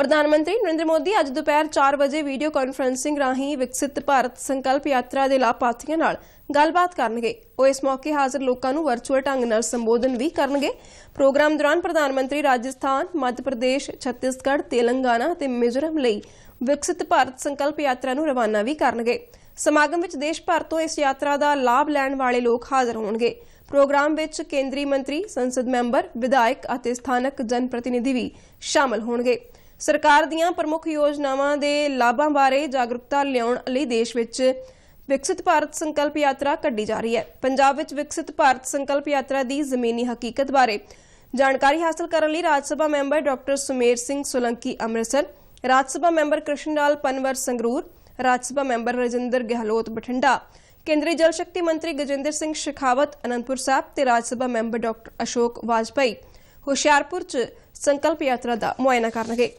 ਪ੍ਰਧਾਨ ਮੰਤਰੀ ਨਰਿੰਦਰ ਮੋਦੀ ਅੱਜ ਦੁਪਹਿਰ 4 ਵਜੇ ਵੀਡੀਓ ਕਾਨਫਰੰਸਿੰਗ ਰਾਹੀਂ ਵਿਕਸਿਤ ਭਾਰਤ ਸੰਕਲਪ ਯਾਤਰਾ ਦੇ ਲਾਭਪਾਤਰੀਆਂ ਨਾਲ ਗੱਲਬਾਤ ਕਰਨਗੇ। ਉਹ ਇਸ ਮੌਕੇ ਹਾਜ਼ਰ ਲੋਕਾਂ ਨੂੰ ਵਰਚੁਅਲ ਢੰਗ ਨਾਲ ਸੰਬੋਧਨ ਵੀ ਕਰਨਗੇ। ਪ੍ਰੋਗਰਾਮ ਦੌਰਾਨ ਪ੍ਰਧਾਨ ਮੰਤਰੀ ਰਾਜਸਥਾਨ, ਮੱਧ ਪ੍ਰਦੇਸ਼, ਛੱਤੀਸਗੜ੍ਹ, ਤੇਲੰਗਾਨਾ ਅਤੇ ਮਿਜ਼ੋਰਮ ਲਈ ਵਿਕਸਿਤ ਭਾਰਤ ਸੰਕਲਪ ਯਾਤਰਾ ਨੂੰ ਰਵਾਨਾ ਵੀ ਕਰਨਗੇ। ਸਮਾਗਮ ਵਿੱਚ ਦੇਸ਼ ਭਰ ਤੋਂ ਇਸ ਯਾਤਰਾ ਦਾ ਲਾਭ ਲੈਣ ਵਾਲੇ ਲੋਕ ਹਾਜ਼ਰ ਹੋਣਗੇ। ਪ੍ਰੋਗਰਾਮ ਵਿੱਚ ਕੇਂਦਰੀ ਮੰਤਰੀ, ਸੰਸਦ ਮੈਂਬਰ, ਵਿਧਾਇਕ ਅਤੇ ਸਥਾਨਕ ਜਨ ਪ੍ਰਤੀਨਿਧੀ ਵੀ ਸ਼ਾਮਲ ਹੋਣਗੇ। ਸਰਕਾਰ ਦੀਆਂ ਪ੍ਰਮੁੱਖ ਯੋਜਨਾਵਾਂ ਦੇ ਲਾਭਾਂ ਬਾਰੇ ਜਾਗਰੂਕਤਾ ਲਿਆਉਣ ਲਈ ਦੇਸ਼ ਵਿੱਚ ਵਿਕਸਿਤ ਭਾਰਤ ਸੰਕਲਪ ਯਾਤਰਾ ਕੱਢੀ ਜਾ ਰਹੀ ਹੈ। ਪੰਜਾਬ ਵਿੱਚ ਵਿਕਸਿਤ ਭਾਰਤ ਸੰਕਲਪ ਯਾਤਰਾ ਦੀ ਜ਼ਮੀਨੀ ਹਕੀਕਤ ਬਾਰੇ ਜਾਣਕਾਰੀ ਹਾਸਲ ਕਰਨ ਲਈ Rajya Sabha member doctor Sumer Singh Solanki Amritsar, Rajya Sabha member Krishanlal Panwar Sangrur, Rajya Sabha member Rajinder Gehlot Bathinda, ਕੇਂਦਰੀ ਜਲ ਸ਼ਕਤੀ ਮੰਤਰੀ ਗਜੇਂਦਰ ਸਿੰਘ ਸ਼ੇਖਾਵਤ ਅਨੰਦਪੁਰ ਸਾਹਿਬ ਤੇ ਰਾਜ ਸਭਾ ਮੈਂਬਰ ਡਾਕਟਰ ਅਸ਼ੋਕ ਵਾਜਪਾਈ ਹੁਸ਼ਿਆਰਪੁਰ 'ਚ ਸੰਕਲਪ ਯਾਤਰਾ ਦਾ ਮੁਆਇਨਾ ਕਰਨਗੇ।